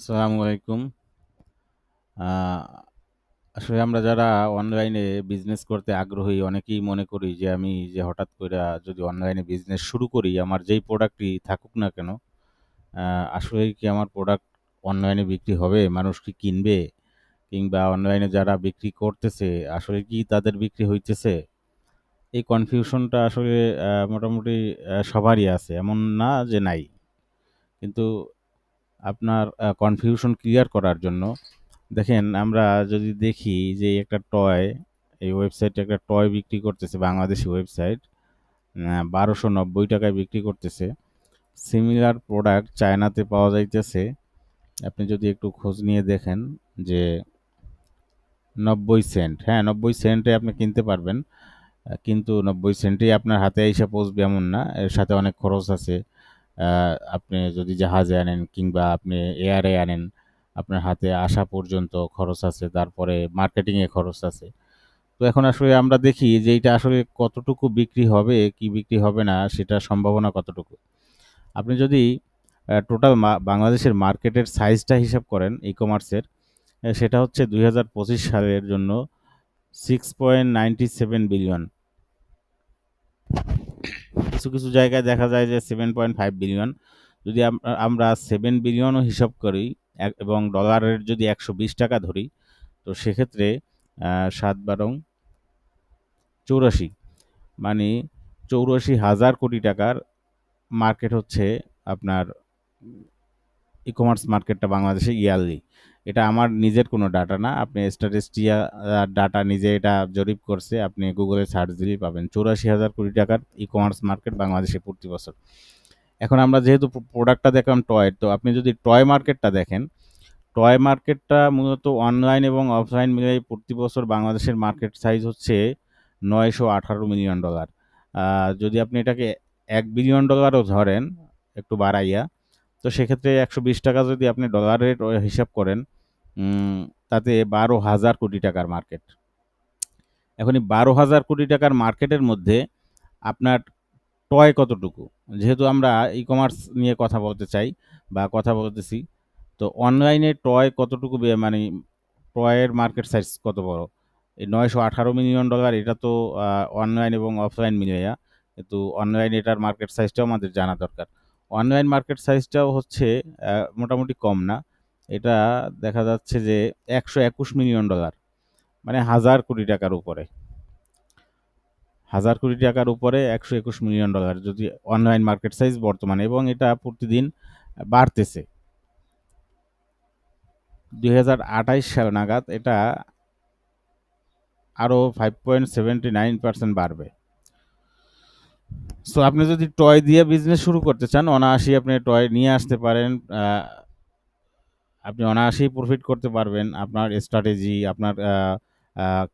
আসসালামু আলাইকুম। আসলে আমরা যারা অনলাইনে বিজনেস করতে আগ্রহী অনেকেই মনে করি যে আমি যে হঠাৎ কইরা যদি অনলাইনে বিজনেস শুরু করি, আমার যেই প্রোডাক্টই থাকুক না কেন, আসলে কি আমার প্রোডাক্ট অনলাইনে বিক্রি হবে? মানুষ কি কিনবে? কিংবা অনলাইনে যারা বিক্রি করতেছে আসলে কি তাদের বিক্রি হইতেছে? এই কনফিউশনটা আসলে মোটামুটি সবারই আছে। এমন না যে নাই। কিন্তু আপনার কনফিউশন ক্লিয়ার করার জন্য দেখেন আমরা যদি দেখি যে একটা টয়, এই ওয়েবসাইটে একটা টয় বিক্রি করতেছে বাংলাদেশি ওয়েবসাইট। বারোশো নব্বই টাকায় বিক্রি করতেছে। সিমিলার প্রোডাক্ট চায়নাতে পাওয়া যাইতেছে। আপনি যদি একটু খোঁজ নিয়ে দেখেন যে ৯০ সেন্ট, হ্যাঁ ৯০ সেন্টে আপনি কিনতে পারবেন। কিন্তু ৯০ সেন্টেই আপনার হাতে আইসা পৌঁছবে এমন না। এর সাথে অনেক খরচ আছে। আপনি যদি জাহাজে আনেন কিংবা আপনি এয়ারে আনেন, আপনার হাতে আসা পর্যন্ত খরচ আছে। তারপরে মার্কেটিংয়ে খরচ আছে। তো এখন আসলে আমরা দেখি যে এটা আসলে কতটুকু বিক্রি হবে, কি বিক্রি হবে না সেটার সম্ভাবনা কতটুকু। আপনি যদি টোটাল বাংলাদেশের মার্কেটের সাইজটা হিসাব করেন ই-কমার্সের, সেটা হচ্ছে ২০২৫ সালের জন্য 6.97 বিলিয়ন। কিছু, কিছু জায়গায় দেখা যায় যে 7.5 বিলিয়ন। যদি আমরা সেভেন বিলিয়নও হিসাব করি এবং ডলারের যদি ৳১২০ ধরি, তো সেক্ষেত্রে সাত ৭-১২ ৮৪ মানে ৮৪,০০০ কোটি টাকার মার্কেট হচ্ছে আপনার ই-কমার্স মার্কেটটা বাংলাদেশে ইয়ারলি। এটা আমার নিজের কোনো ডাটা না। আপনি স্ট্যাটিস্টিয়া ডাটা নিজে এটা জরিপ করছে। আপনি গুগলে সার্চ দিলেই পাবেন। ৮৪,০০০ কোটি টাকার ই-কমার্স মার্কেট বাংলাদেশে প্রতি বছর। এখন আমরা যেহেতু প্র প্রোডাক্টটা দেখলাম টয়, তো আপনি যদি টয় মার্কেটটা দেখেন, টয় মার্কেটটা মূলত অনলাইন এবং অফলাইন মিলে প্রতি বছর বাংলাদেশের মার্কেট সাইজ হচ্ছে $৯১৮ মিলিয়ন ডলার। যদি আপনি এটাকে $১ বিলিয়ন ডলারও ধরেন, একটু বাড়াইয়া, তো সেক্ষেত্রে ৳১২০ যদি আপনি ডলারের ও হিসাব করেন, তাতে বারো হাজার কোটি টাকার মার্কেট। এখন এই ১২,০০০ কোটি টাকার মার্কেটের মধ্যে আপনার টয় কতটুকু? যেহেতু আমরা ই-কমার্স নিয়ে কথা বলতে চাই বা কথা বলতেছি, তো অনলাইনে টয় কতটুকু মানে টয়ের মার্কেট সাইজ কত বড়? এই $৯১৮ মিলিয়ন ডলার এটা তো অনলাইন এবং অফলাইন মিলাইয়া। কিন্তু অনলাইন এটার মার্কেট সাইজটাও আমাদের জানা দরকার। অনলাইন মার্কেট সাইজটাও হচ্ছে মোটামুটি কম না। এটা দেখা যাচ্ছে যে $১২১ মিলিয়ন ডলার। মানে হাজার কোটি টাকার উপরে। হাজার কোটি টাকার উপরে $১২১ মিলিয়ন ডলার যদি অনলাইন মার্কেট সাইজ বর্তমানে, এবং এটা প্রতিদিন বাড়তেছে। ২০২৮ সাল নাগাদ এটা আরও 5.79% বাড়বে। সো আপনি যদি টয় দিয়ে বিজনেস শুরু করতে চান, অনায়াসেই আপনি টয় নিয়ে আসতে পারেন। আপনি অনায়াসেই প্রফিট করতে পারবেন। আপনার স্ট্র্যাটেজি, আপনার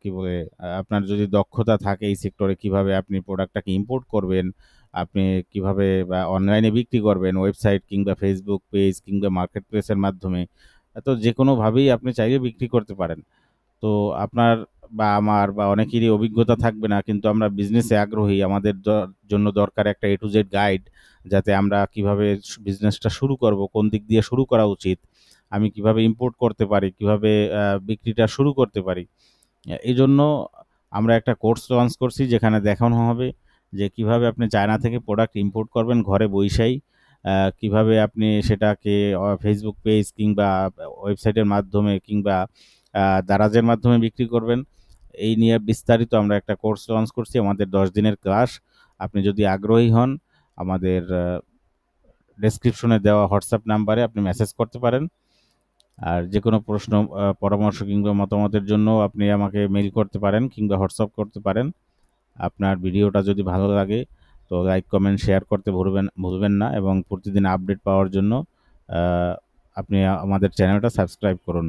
কি বলে? আপনার যদি দক্ষতা থাকে এই সেক্টরে কীভাবে আপনি প্রোডাক্টটাকে ইম্পোর্ট করবেন, আপনি কীভাবে বা অনলাইনে বিক্রি করবেন, ওয়েবসাইট কিংবা ফেসবুক পেজ কিংবা মার্কেট প্লেসের মাধ্যমে। তো যে কোনোভাবেই আপনি চাইলে বিক্রি করতে পারেন। তো আপনার বা আমার বা অনেকেরই অভিজ্ঞতা থাকবে না। কিন্তু আমরা বিজনেসে আগ্রহী। আমাদের জন্য দরকার একটা এ টু জেড গাইড। যাতে আমরা কীভাবে বিজনেসটা শুরু করব, কোন দিক দিয়ে শুরু করা উচিত, আমি কীভাবে ইম্পোর্ট করতে পারি, কীভাবে বিক্রিটা শুরু করতে পারি। এই জন্য আমরা একটা কোর্স লঞ্চ করছি যেখানে দেখানো হবে যে কীভাবে আপনি চায়না থেকে প্রোডাক্ট ইম্পোর্ট করবেন ঘরে। আ কীভাবে আপনি সেটাকে ফেসবুক পেজ কিংবা ওয়েবসাইটের মাধ্যমে কিংবা দারাজের মাধ্যমে বিক্রি করবেন। এই নিয়ে বিস্তারিত আমরা একটা কোর্স লঞ্চ করছি। আমাদের ১০ দিনের ক্লাস। আপনি যদি আগ্রহী হন, আমাদের ডেসক্রিপশনে দেওয়া হোয়াটসঅ্যাপ নাম্বারে আপনি মেসেজ করতে পারেন। আর যে কোনো প্রশ্ন, পরামর্শ কিংবা মতামতের জন্যও আপনি আমাকে মেইল করতে পারেন কিংবা হোয়াটসঅ্যাপ করতে পারেন। আপনার ভিডিওটা যদি ভালো লাগে তো লাইক, কমেন্ট, শেয়ার করতে ভুলবেন ভুলবেন না এবং প্রতিদিন আপডেট পাওয়ার জন্য আপনি আমাদের চ্যানেলটা সাবস্ক্রাইব করুন।